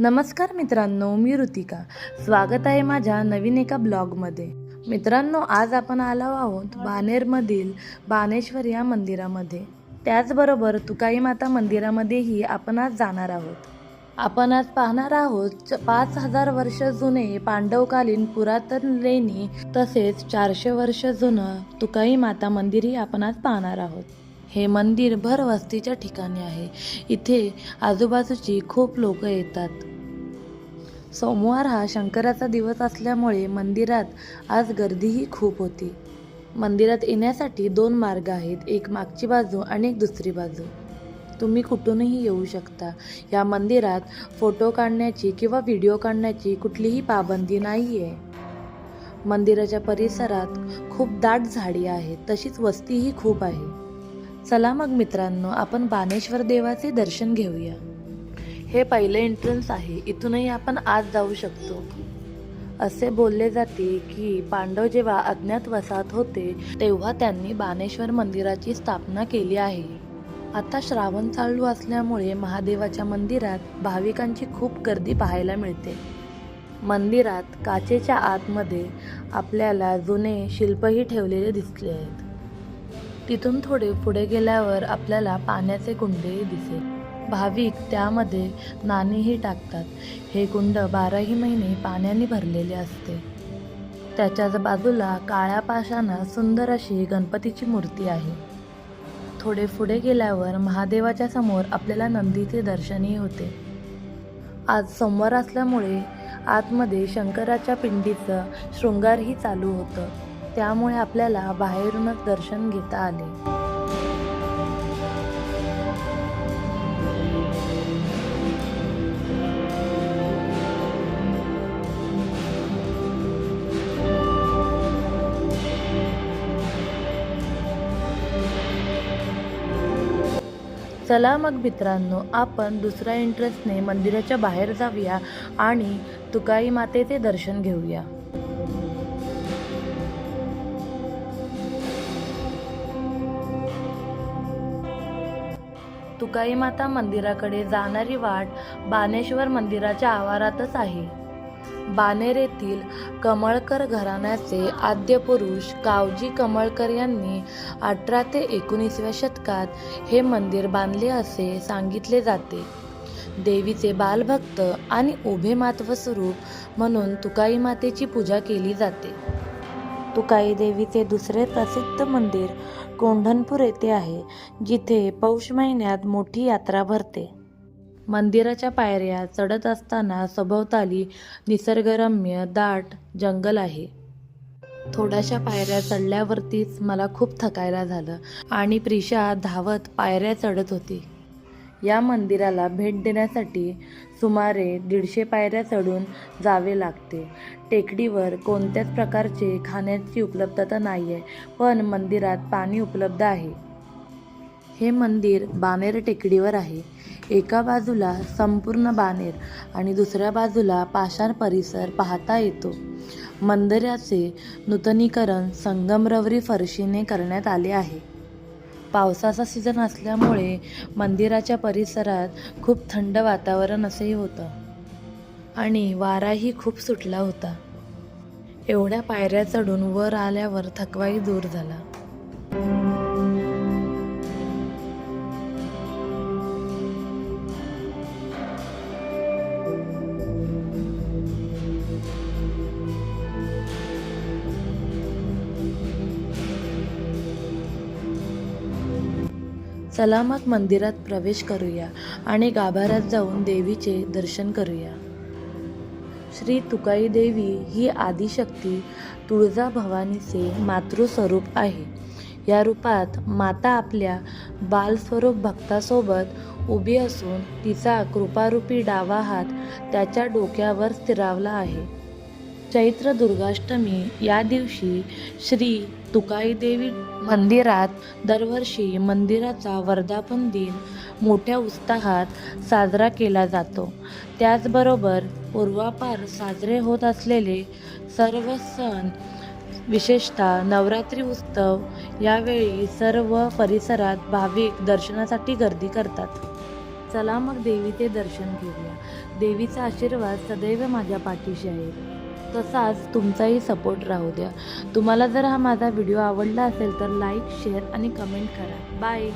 नमस्कार मित्रांनो मी ऋतिका. स्वागत आहे माझ्या नवीन एका ब्लॉगमध्ये. मित्रांनो आज आपण आलो आहोत बानेरमधील बानेश्वर या मंदिरामध्ये. त्याचबरोबर तुकाई माता मंदिरामध्येही आपण आज जाणार आहोत. आपण आज पाहणार आहोत च- पाच हजार वर्ष जुने पांडवकालीन पुरातन लेणी तसेच चारशे वर्ष जुनं तुकाई माता मंदिरही आपण आज पाहणार आहोत. हे मंदिर भर वस्तीच्या ठिकाणी आहे. इथे आजूबाजूची खूप लोक येतात. सोमवार हा शंकराचा दिवस असल्यामुळे मंदिरात आज गर्दीही खूप होती. मंदिरात येण्यासाठी दोन मार्ग आहेत. एक मागची बाजू आणि एक दुसरी बाजू. तुम्ही कुठूनही येऊ शकता. या मंदिरात फोटो काढण्याची किंवा व्हिडिओ काढण्याची कुठलीही पाबंदी नाही आहे मंदिराच्या परिसरात खूप दाट झाडी आहेत. तशीच वस्तीही खूप आहे. चला मग मित्रांनो आपण बाणेश्वर देवाचे दर्शन घेऊया. हे पहिले एंट्रन्स आहे. इथूनही आपण आज जाऊ शकतो. असे बोलले जाते की पांडव जेव्हा अज्ञात वसाहत होते तेव्हा त्यांनी बाणेश्वर मंदिराची स्थापना केली आहे. आता श्रावण चालू असल्यामुळे महादेवाच्या मंदिरात भाविकांची खूप गर्दी पाहायला मिळते. मंदिरात काचेच्या आतमध्ये आपल्याला जुने शिल्पही ठेवलेले दिसले आहेत. तिथून थोडे पुढे गेल्यावर आपल्याला पाण्याचे कुंडेही दिसेल भाविक त्यामध्ये नाणीही टाकतात. हे कुंड बाराही महिने पाण्याने भरलेले असते. त्याच्याच बाजूला काळ्या पाशानं सुंदर अशी गणपतीची मूर्ती आहे. थोडे पुढे गेल्यावर महादेवाच्या समोर आपल्याला नंदीचे दर्शनही होते. आज सोमवार असल्यामुळे आतमध्ये शंकराच्या पिंडीचं शृंगारही चालू होतं. त्यामुळे आपल्याला बाहेरूनच दर्शन घेता आले. चला मग मित्रांनो आपण दुसऱ्या इंटरेस्टने मंदिराच्या बाहेर जाऊया आणि तुकाई मातेचे दर्शन घेऊया. तुकाई माता मंदिराकडे जाणारी वाट बानेश्वर मंदिराच्या आवारातच आहे. बानेर येथील कमळकर घराण्याचे आद्य पुरुष कावजी कमळकर यांनी अठरा ते एकोणीसव्या शतकात हे मंदिर बांधले असे सांगितले जाते. देवीचे बालभक्त आणि उभे मातव स्वरूप म्हणून तुकाई मातेची पूजा केली जाते. तुकाई देवीचे दुसरे प्रसिद्ध मंदिर कोंढणपूर येथे आहे जिथे पौष महिन्यात मोठी यात्रा भरते. मंदिराच्या पायऱ्या चढत असताना सभोवताली निसर्गरम्य दाट जंगल आहे. थोड्याशा पायऱ्या चढल्यावरतीच मला खूप थकायला झालं आणि प्रिशा धावत पायऱ्या चढत होती. या मंदिराला भेट देण्यासाठी सुमारे दीडशे पायऱ्या चढून जावे लागते. टेकडीवर कोणत्याच प्रकारचे खाण्याची उपलब्धता नाही आहे पण मंदिरात पाणी उपलब्ध आहे. हे मंदिर बानेर टेकडीवर आहे. एका बाजूला संपूर्ण बानेर आणि दुसऱ्या बाजूला पाषाण परिसर पाहता येतो. मंदिराचे नूतनीकरण संगमरवरी फरशीने करण्यात आले आहे. पावसाचा सीझन असल्यामुळे मंदिराच्या परिसरात खूप थंड वातावरण असंही होतं. आणि वाराही खूप सुटला होता. एवढ्या पायऱ्या चढून वर आल्यावर थकवाही दूर झाला. चला मग मंदिरात प्रवेश करूया आणि गाभाऱ्यात जाऊन देवीचे दर्शन करूया. श्री तुकाई देवी ही आदिशक्ती तुळजा भवानीचे मातृस्वरूप आहे. या रूपात माता आपल्या बालस्वरूप भक्तासोबत उभी असून तिचा कृपारूपी डावा हात त्याच्या डोक्यावर स्थिरावला आहे. चैत्र दुर्गाष्टमी या दिवशी श्री तुकाईदेवी मंदिरात दरवर्षी मंदिराचा वर्धापन दिन मोठ्या उत्साहात साजरा केला जातो. त्याचबरोबर पूर्वापार साजरे होत असलेले सर्व सण विशेषतः नवरात्री उत्सव यावेळी सर्व परिसरात भाविक दर्शनासाठी गर्दी करतात. चला मग देवीचे दर्शन घेऊया. देवीचा आशीर्वाद सदैव माझ्या पाठीशी आहे. तसाच तुमचाही सपोर्ट राहू द्या. तुम्हाला जर हा माझा व्हिडिओ आवडला असेल तर लाईक शेअर आणि कमेंट करा. बाय